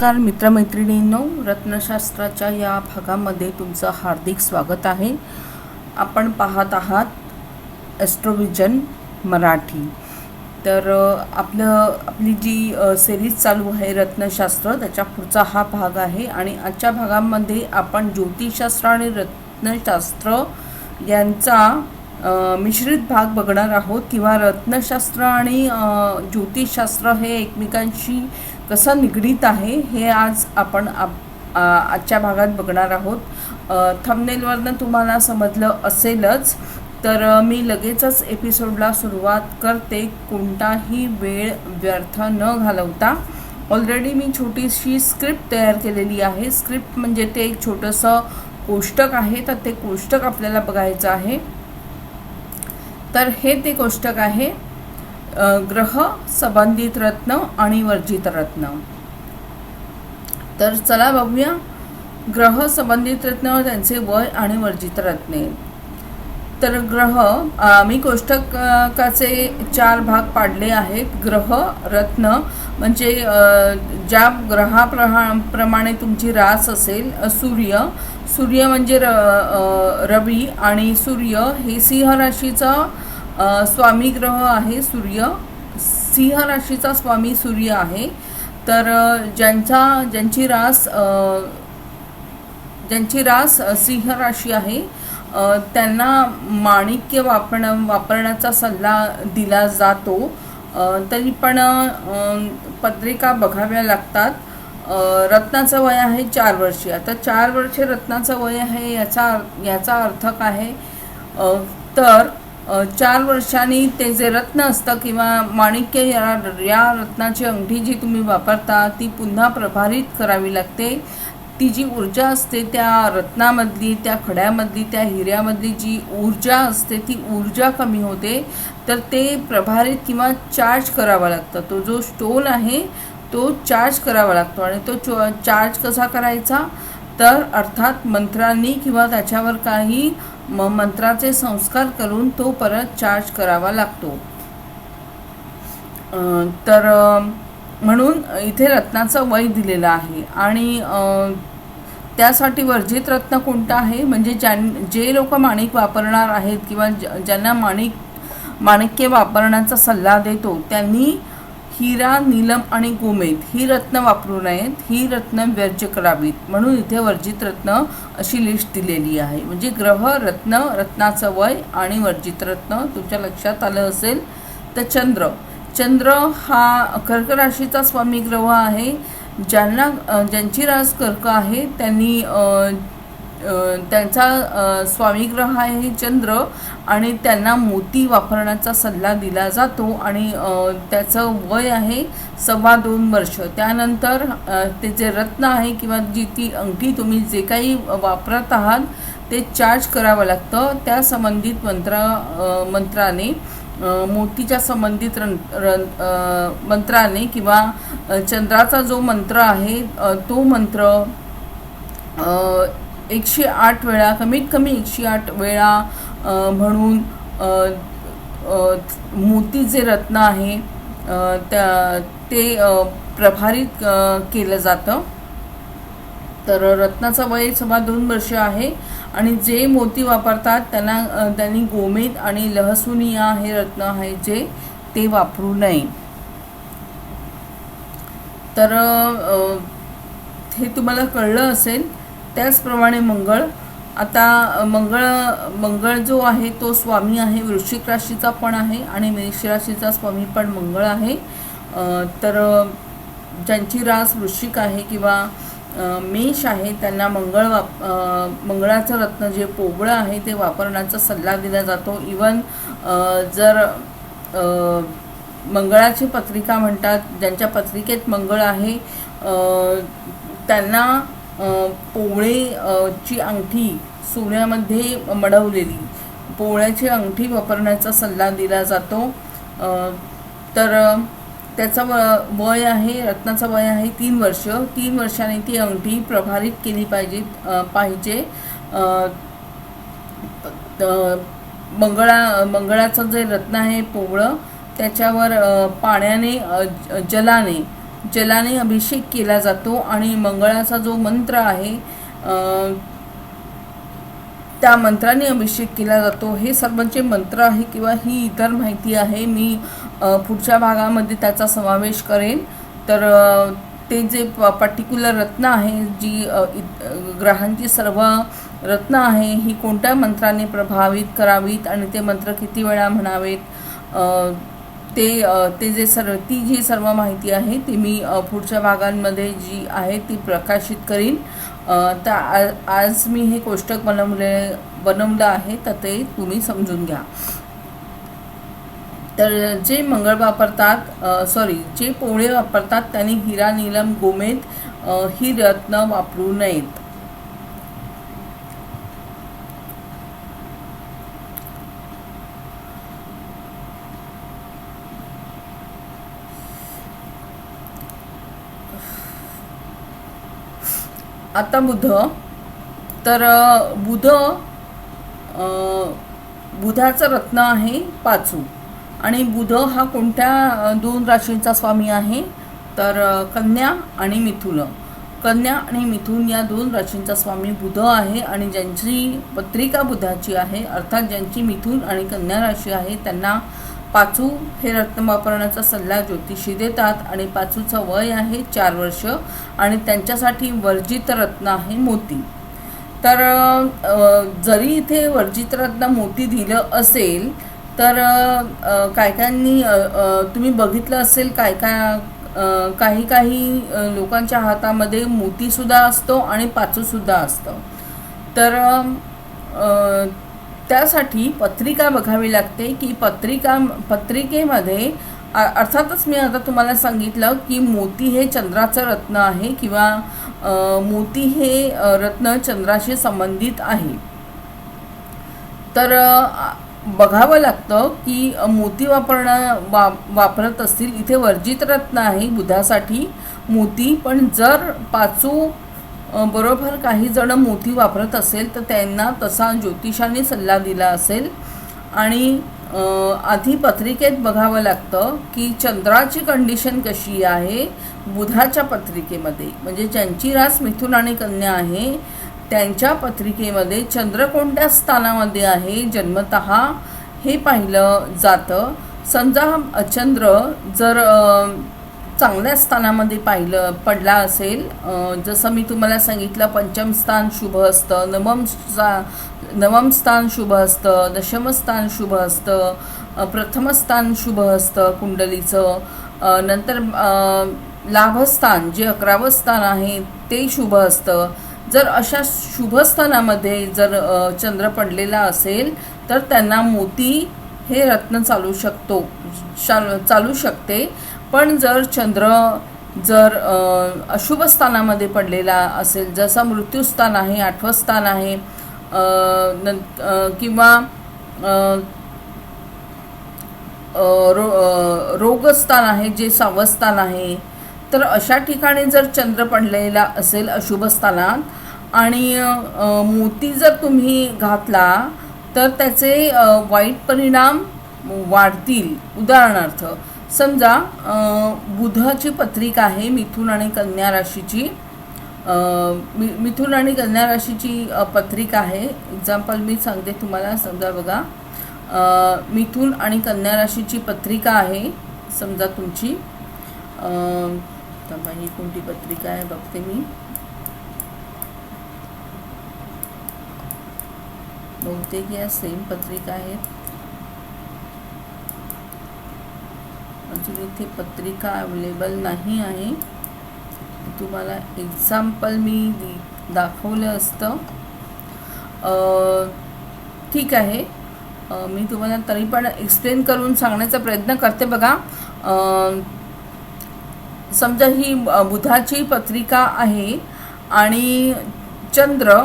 नमस्कार मित्रमैत्रिणींनो रत्नशास्त्राच्या या भागामध्ये तुमचं हार्दिक स्वागत आहे. आपण पाहत आहात ॲस्ट्रोविजन मराठी. तर आपलं आपली जी सिरीज चालू आहे रत्नशास्त्र त्याच्या पुढचा हा भाग आहे आणि आजच्या भागामध्ये आपण ज्योतिषशास्त्र आणि रत्नशास्त्र यांचा मिश्रित भाग बघणार आहोत किंवा रत्नशास्त्र आणि ज्योतिषशास्त्र हे एकमेकांशी कसं निगडीत आहे हे आज आपण आप- आजच्या भागात बघणार आहोत. थंबनेलवरनं तुम्हाला समजलं असेलच तर मी लगेचच एपिसोडला सुरुवात करते. कोणताही वेळ व्यर्थ न घालवता. ऑलरेडी मी छोटीशी स्क्रिप्ट तयार केलेली आहे. स्क्रिप्ट म्हणजे ते एक छोटंसं कोष्टक आहे तर ते कोष्टक आपल्याला बघायचं आहे. तर हे ते कोष्टक आहे. ग्रह संबंधित रत्न आणि वर्जित रत्न. तर चला बघूया. ग्रह संबंधित रत्न त्यांचे वय आणि वर्जित रत्ने. तर ग्रह मी कोष्टकाचे चार भाग पाडले आहेत. ग्रह रत्न म्हणजे ज्या ग्रहाप्रहा प्रमाणे तुमची रास असेल सूर्य. सूर्य म्हणजे र रवी आणि सूर्य हे सिंह राशीचं स्वामी ग्रह आहे सूर्य. सिंह राशीचा स्वामी सूर्य आहे. तर ज्यांचा ज्यांची रास ज्यांची रास सिंह राशी आहे त्यांना माणिक्य वापरण वापरण्याचा सल्ला दिला जातो. तरी पण पत्रिका बघाव्या लागतात. रत्नाचं वय आहे चार वर्षे. आता चार वर्षे रत्नाचं वय आहे याचा याचा अर्थ काय आहे? तर चार वर्षांनी ते जे रत्न असतं किंवा माणिक्य या या रत्नाची अंगठी जी तुम्ही वापरता ती पुन्हा प्रभारित करावी लागते. ती जी ऊर्जा असते त्या रत्नामधली त्या खड्यामधली त्या हिऱ्यामधली जी ऊर्जा असते ती ऊर्जा कमी होते. तर ते प्रभारित किंवा चार्ज करावा लागतं. तो जो स्टोन आहे तो चार्ज करावा लागतो. आणि तो चो चार्ज कसा करायचा? तर अर्थात मंत्रांनी किंवा त्याच्यावर काही म मंत्राचे संस्कार करून तो परत चार्ज करावा लागतो. तर म्हणून इथे रत्नाचं वय दिलेलं आहे आणि त्यासाठी वर्जित रत्न कोणतं आहे? म्हणजे ज्यां जे लोक माणिक वापरणार आहेत किंवा ज्यांना माणिक माणिक्य वापरण्याचा सल्ला देतो त्यांनी हिरा नीलम आणि गोमेद ही रत्न वापरू नयेत ही रत्न वर्ज्य करावीत. म्हणून इथे वर्जित रत्न अशी लिस्ट दिलेली आहे. म्हणजे ग्रह रत्न रत्नाचं वय आणि वर्जित रत्न तुमच्या लक्षात आलं असेल तर चंद्र. चंद्र हा कर्क राशीचा स्वामी ग्रह आहे. ज्यांना ज्यांची रास कर्क आहे त्यांनी त्यांचा स्वामीग्रह आहे चंद्र आणि त्यांना मोती वापरण्याचा सल्ला दिला जातो आणि त्याचं वय आहे सव्वा दोन वर्ष. त्यानंतर ते जे रत्न आहे किंवा जी ती अंगठी तुम्ही जे काही वापरत आहात ते चार्ज करावं लागतं. त्या संबंधित मंत्र मंत्राने मोतीच्या संबंधित रं रं मंत्राने किंवा चंद्राचा जो मंत्र आहे तो मंत्र एकशे आठ वेळा कमीत कमी एकशे आठ वेळा म्हणून मोती जे रत्न आहे त्या ते प्रभारित केलं जातं. तर रत्नाचं वय सुमार दोन वर्ष आहे आणि जे मोती वापरतात त्यांना त्यांनी गोमेद आणि लहसुनिया हे रत्न आहे जे ते वापरू नये. तर हे तुम्हाला कळलं असेल त्याचप्रमाणे मंगळ. आता मंगळ मंगळ जो आहे तो स्वामी आहे वृश्चिक राशीचा पण आहे आणि मेष राशीचा स्वामी पण मंगळ आहे. तर ज्यांची रास वृश्चिक आहे किंवा मेष आहे त्यांना मंगळ वाप मंगळाचं रत्न जे पोबळं आहे ते वापरण्याचा सल्ला दिला जातो. इवन जर मंगळाची पत्रिका म्हणतात ज्यांच्या पत्रिकेत मंगळ आहे त्यांना अ, पोवळे ची अंगठी सोन्यामध्ये मडवलेली. पोवळ्याची अंगठी वापरण्याचा सल्ला दिला जातो. तर त्याचा व वय आहे रत्नाचं वय आहे तीन वर्ष. तीन वर्षाने ती अंगठी प्रभारित केली पाहिजे पाहिजे. मंगळा मंगळाचं जे रत्न आहे पोवळं त्याच्यावर पाण्याने जलाने जलाने अभिषेक केला जातो आणि मंगळाचा जो मंत्र आहे त्या मंत्राने अभिषेक केला जातो. हे सर्व जे मंत्र आहे किंवा ही इतर माहिती आहे मी पुढच्या भागामध्ये त्याचा समावेश करेन. तर ते जे प पर्टिक्युलर रत्न आहे जी ग्रहांची सर्व रत्न आहे ही कोणत्या मंत्राने प्रभावित करावीत आणि ते मंत्र किती वेळा म्हणावेत? ते ते जे सर्व ती जी सर्व माहिती आहे ती मी पुढच्या भागांमध्ये जी आहे ती प्रकाशित करीन. तर आ- आज मी हे कोष्टक बनवले बनवलं आहे तर ते तुम्ही समजून घ्या. तर जे मंगळ वापरतात सॉरी जे पोळे वापरतात त्यांनी हिरा नीलम गोमेद ही रत्न वापरू नयेत. आता बुध. तर बुध बुधाचं रत्न आहे पाचू. आणि बुध हा कोणत्या दोन राशींचा स्वामी आहे? तर कन्या आणि मिथुन. कन्या आणि मिथुन या दोन राशींचा स्वामी बुध आहे आणि ज्यांची पत्रिका बुधाची आहे अर्थात ज्यांची मिथुन आणि कन्या राशी आहे त्यांना पाचू हे रत्न वापरण्याचा सल्ला ज्योतिषी देतात आणि पाचूचं वय आहे चार वर्ष आणि त्यांच्यासाठी वर्जित रत्न आहे मोती. तर जरी इथे वर्जित रत्न मोती दिलं असेल तर कायकांनी काय कायांनी तुम्ही बघितलं असेल काय काय काही काही लोकांच्या हातामध्ये मोतीसुद्धा असतो आणि पाचूसुद्धा असतं. तर त्यासाठी पत्रिका बघावी लागते की पत्रिका पत्रिकेमध्ये अर्थातच मी आता तुम्हाला सांगितलं की मोती हे चंद्राचं रत्न आहे किंवा मोती हे रत्न चंद्राशी संबंधित आहे. तर बघावं लागतं की मोती वापरणं वा वापरत असतील इथे वर्जित रत्न आहे बुधासाठी. मोती पण जर पाचू बरोबर काही जण मोती वापरत असेल तर त्यांना तसा ज्योतिषाने सल्ला दिला असेल. आणि आधी पत्रिकेत बघावं लागतं की चंद्राची कंडिशन कशी आहे बुधाच्या पत्रिकेमध्ये. म्हणजे ज्यांची रास मिथुन आणि कन्या आहे त्यांच्या पत्रिकेमध्ये चंद्र कोणत्या स्थानामध्ये आहे जन्मत हे पाहिलं जातं. समजा चंद्र जर चांगल्या स्थानामध्ये पाहिलं पडला असेल. जसं मी तुम्हाला सांगितलं पंचम स्थान शुभ असतं नवम स्था नवम स्थान शुभ असतं दशम स्थान शुभ असतं प्रथम स्थान शुभ असतं कुंडलीचं. नंतर लाभस्थान जे अकरावं स्थान आहे ते शुभ असतं. जर अशा शुभस्थानामध्ये जर चंद्र पडलेला असेल तर त्यांना मोती हे रत्न चालू शकतो चाल चालू शकते. पण जर चंद्र जर अशुभ स्थानामध्ये पडलेला असेल जसा मृत्यूस्थान आहे आठवं स्थान आहे किंवा रो रोगस्थान आहे जे सावस्थान आहे तर अशा ठिकाणी जर चंद्र पडलेला असेल अशुभ स्थानात आणि मोती जर तुम्ही घातला तर त्याचे वाईट परिणाम वाढतील. उदाहरणार्थ समजा बुधाची पत्रिका आहे मिथुन आणि कन्या राशीची. मि मिथुन आणि कन्या राशीची पत्रिका आहे. एक्झाम्पल मी सांगते तुम्हाला समजा बघा. मिथुन आणि कन्या राशीची पत्रिका आहे समजा तुमची. ही कोणती पत्रिका आहे बघते मी. बहुतेक या सेम पत्रिका आहेत. अजून इथे पत्रिका अवेलेबल नाही आहे. तुम्हाला एक्झाम्पल मी दाखवलं असतं. ठीक आहे. मी तुम्हाला तरी पण एक्सप्लेन करून सांगण्याचा प्रयत्न करते बघा. समजा ही बुधाची पत्रिका आहे आणि चंद्र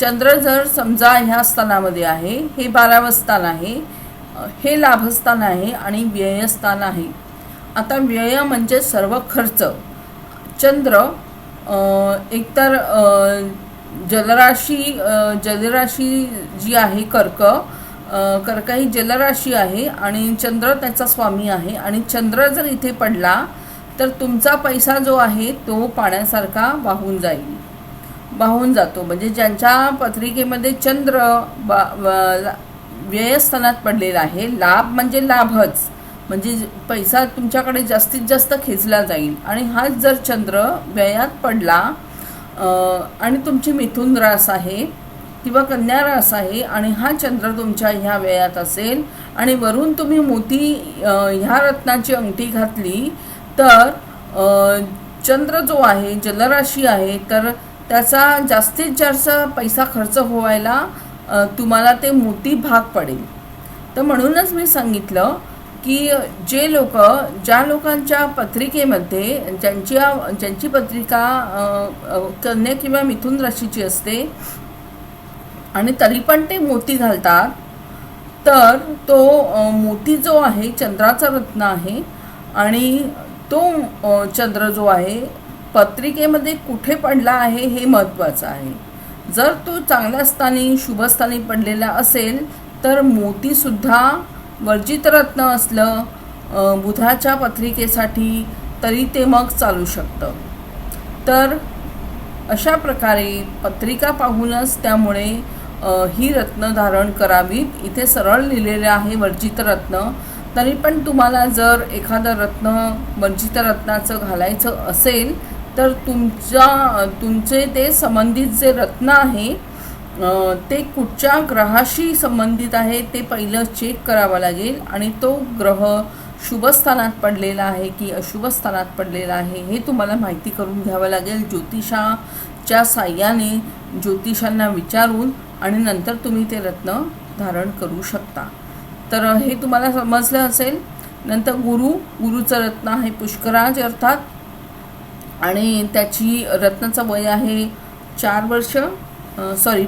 चंद्र जर समजा ह्या स्थानामध्ये आहे हे बारावं स्थान आहे हे लाभस्थान आहे आणि व्ययस्थान आहे आता व्यय म्हणजे सर्व खर्च. चंद्र एकतर जलराशी जलराशी जी आहे कर्क कर्क ही जलराशी आहे आणि चंद्र त्याचा स्वामी आहे. आणि चंद्र जर इथे पडला तर तुमचा पैसा जो आहे तो पाण्यासारखा वाहून जाईल. वाहून जातो. म्हणजे ज्यांच्या पत्रिकेमध्ये चंद्र बा व्ययस्थानात पडलेला आहे. लाभ म्हणजे लाभच. म्हणजे पैसा तुमच्याकडे जास्तीत जास्त खेचला जाईल. आणि हाच जर चंद्र व्ययात पडला आणि तुमची मिथुन रास आहे किंवा कन्या रास आहे आणि हा चंद्र तुमच्या ह्या व्ययात असेल आणि वरून तुम्ही मोती ह्या रत्नाची अंगठी घातली तर चंद्र जो आहे जलराशी आहे तर त्याचा जास्तीत जास्त पैसा खर्च होवायला तुम्हाला ते मोठी भाग पडेल. तर म्हणूनच मी सांगितलं की जे लोक ज्या लोकांच्या पत्रिकेमध्ये ज्यांची ज्यांची पत्रिका कन्या किंवा मिथुन राशीची असते आणि तरी पण ते मोती घालतात तर तो मोती जो आहे चंद्राचा रत्न आहे आणि तो चंद्र जो आहे पत्रिकेमध्ये कुठे पडला आहे हे महत्त्वाचं आहे. जर तो चांगल्या स्थानी शुभस्थानी पडलेला असेल तर मोतीसुद्धा वर्जित रत्न असलं बुधाच्या पत्रिकेसाठी तरी ते मग चालू शकतं. तर अशा प्रकारे पत्रिका पाहूनच त्यामुळे ही रत्न धारण करावीत. इथे सरळ लिहिलेलं आहे वर्जित रत्न. तरी पण तुम्हाला जर एखादं रत्न वर्जित रत्नाचं घालायचं असेल तर तुमच्या तुमचे ते संबंधित जे रत्न आहे ते कुठच्या ग्रहाशी संबंधित आहे ते पहिलं चेक करावं लागेल. आणि तो ग्रह शुभस्थानात पडलेला आहे की अशुभ स्थानात पडलेला आहे हे तुम्हाला माहिती करून घ्यावं लागेल ज्योतिषाच्या साह्याने ज्योतिषांना विचारून आणि नंतर तुम्ही ते रत्न धारण करू शकता. तर हे तुम्हाला समजलं असेल. नंतर गुरु गुरुचं रत्न आहे पुष्कराज अर्थात आणि त्याची रत्नाचं वय आहे चार वर्ष सॉरी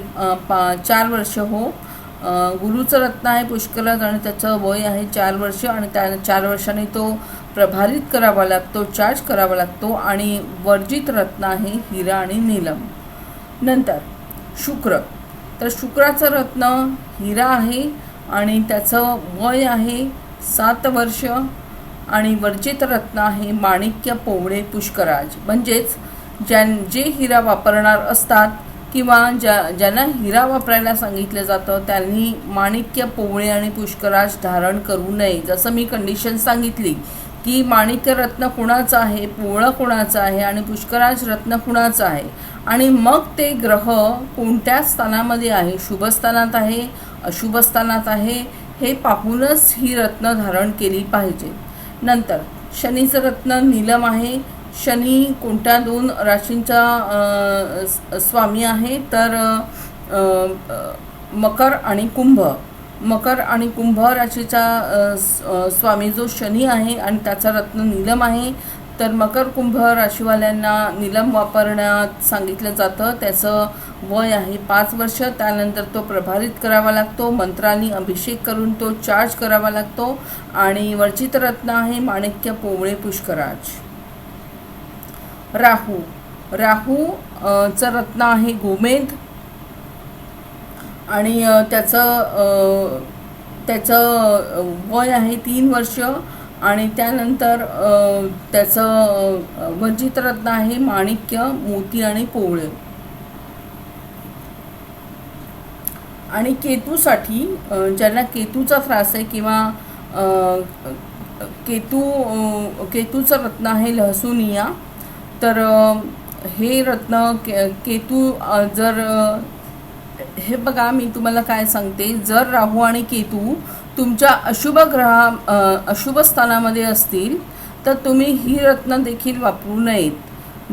पा चार वर्ष हो. गुरुचं रत्न आहे पुष्कराज आणि त्याचं वय आहे चार वर्ष आणि त्या चार वर्षाने तो प्रभारित करावा लागतो चार्ज करावा लागतो आणि वर्जित रत्न आहे हिरा आणि नीलम. नंतर शुक्र. तर शुक्राचं रत्न हिरा आहे आणि त्याचं वय आहे सात वर्ष आणि वर्जित रत्न आहे माणिक्य पोवळे पुष्कराज. म्हणजेच ज्यां जे हिरा वापरणार असतात किंवा ज्या ज्यांना हिरा वापरायला सांगितलं जातं त्यांनी माणिक्य पोवळे आणि पुष्कराज धारण करू नये. जसं मी कंडिशन सांगितली की माणिक्य रत्न कुणाचं आहे? पोवळं कुणाचं आहे? आणि पुष्कराज रत्न कुणाचं आहे? आणि मग ते ग्रह कोणत्या स्थानामध्ये आहे? शुभस्थानात आहे अशुभ स्थानात आहे हे पाहूनच ही रत्न धारण केली पाहिजे. नंतर. शनीचं रत्न नीलम आहे. शनी कोणत्या दोन राशींचा स्वामी आहे तर मकर आणि कुंभ. मकर आणि कुंभ राशीचा स्वामी जो शनी आहे आणि त्याचा रत्न नीलम आहे. तर मकर कुंभ राशीवाल्यांना निलम वापरण्यात सांगितलं जातं. त्याचं वय आहे पाच वर्ष. त्यानंतर तो प्रभारित करावा लागतो. मंत्रांनी अभिषेक करून तो चार्ज करावा लागतो. आणि वर्जित रत्न आहे माणिक्य पोवळे पुष्कराज. राहू. राहू चं रत्न आहे गोमेध आणि त्याचं त्याचं वय आहे तीन वर्ष. आणि त्यानंतर त्याचं वंचितरत्न रत्न आहे माणिक्य मोती आणि पोवळे. आणि केतूसाठी ज्यांना केतूचा त्रास आहे किंवा केतू केतूचं रत्न आहे लहसुनिया तर हे रत्न के केतू जर हे बघा मी तुम्हाला काय सांगते. जर राहू आणि केतू तुमच्या अशुभ ग्रहा अशुभ स्थानामध्ये असतील तर तुम्ही ही रत्न देखील वापरू नयेत.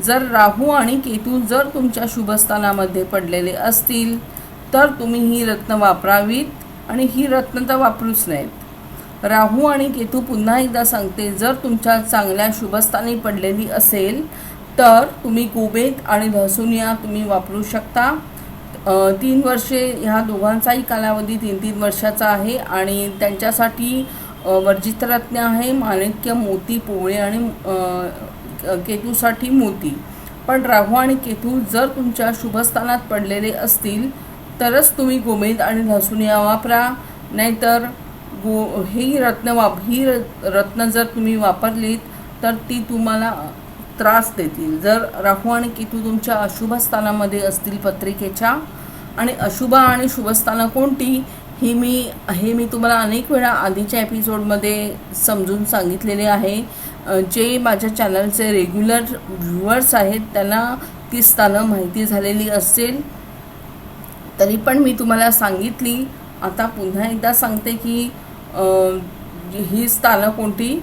जर राहू आणि केतू जर तुमच्या शुभस्थानामध्ये पडलेले असतील तर तुम्ही ही रत्न वापरावीत आणि ही रत्न तर वापरूच नाहीत राहू आणि केतू पुन्हा एकदा सांगते जर तुमच्या चांगल्या शुभस्थानी पडलेली असेल तर तुम्ही कुबेत आणि लहसुनिया तुम्ही वापरू शकता. तीन वर्षे ह्या दोघांचाही कालावधी तीन तीन वर्षाचा आहे आणि त्यांच्यासाठी वर्जितरत्न वर्जित रत्न आहे माणिक्य मोती पोवळे आणि केतूसाठी मोती. पण राहू आणि केतू जर तुमच्या शुभस्थानात पडलेले असतील तरच तुम्ही गोमेद आणि धसुनिया वापरा. नाहीतर गो ही रत्न वाप ही र- रत्न जर तुम्ही वापरलीत तर ती तुम्हाला त्रास देतील. जर राहू आणि केतू तुमच्या अशुभ स्थानामध्ये असतील पत्रिकेच्या आणि अशुभ आणि शुभस्थानं कोणती ही मी हे मी तुम्हाला अनेक वेळा आधीच्या एपिसोडमध्ये समजून सांगितलेले आहे. जे माझ्या चॅनलचे रेग्युलर व्ह्युअर्स आहेत त्यांना ती स्थानं माहिती झालेली असेल. तरी पण मी तुम्हाला सांगितली. आता पुन्हा एकदा सांगते की ही स्थानं कोणती?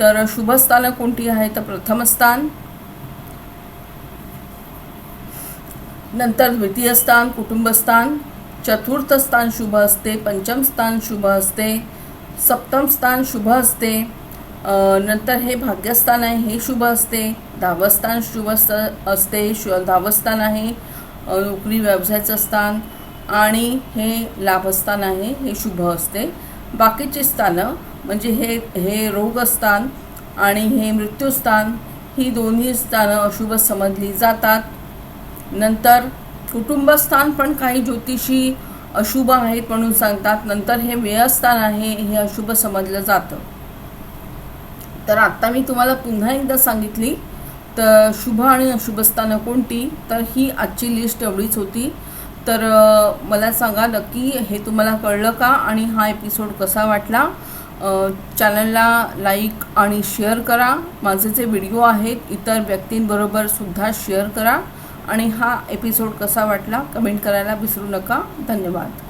तर शुभ स्थानं कोणती आहे? तर प्रथम स्थान नंतर द्वितीय स्थान कुटुंबस्थान चतुर्थ स्थान शुभ असते पंचम स्थान शुभ असते सप्तम स्थान शुभ असते नंतर हे भाग्यस्थान आहे हे शुभ असते धावस्थान शुभ अस- असते शु धावस्थान आहे नोकरी व्यवसायाचं स्थान आणि हे लाभस्थान आहे हे शुभ असते बाकीचे स्थानं म्हणजे हे हे रोगस्थान आणि हे मृत्यूस्थान ही दोन्ही स्थानं अशुभ समजली जातात. नंतर कुटुंबस्थान पण काही ज्योतिषी अशुभ आहेत म्हणून सांगतात. नंतर हे व्ययस्थान आहे हे अशुभ समजलं जातं. तर आत्ता मी तुम्हाला पुन्हा एकदा सांगितली तर शुभ आणि अशुभ स्थानं कोणती? तर ही आजची लिस्ट एवढीच होती. तर मला सांगा नक्की हे तुम्हाला कळलं का आणि हा एपिसोड कसा वाटला? चॅनलला लाईक आणि शेअर करा. माझे जे व्हिडिओ आहेत इतर व्यक्तींबरोबर सुद्धा शेअर करा. आणि हा एपिसोड कसा वाटला कमेंट करायला विसरू नका. धन्यवाद.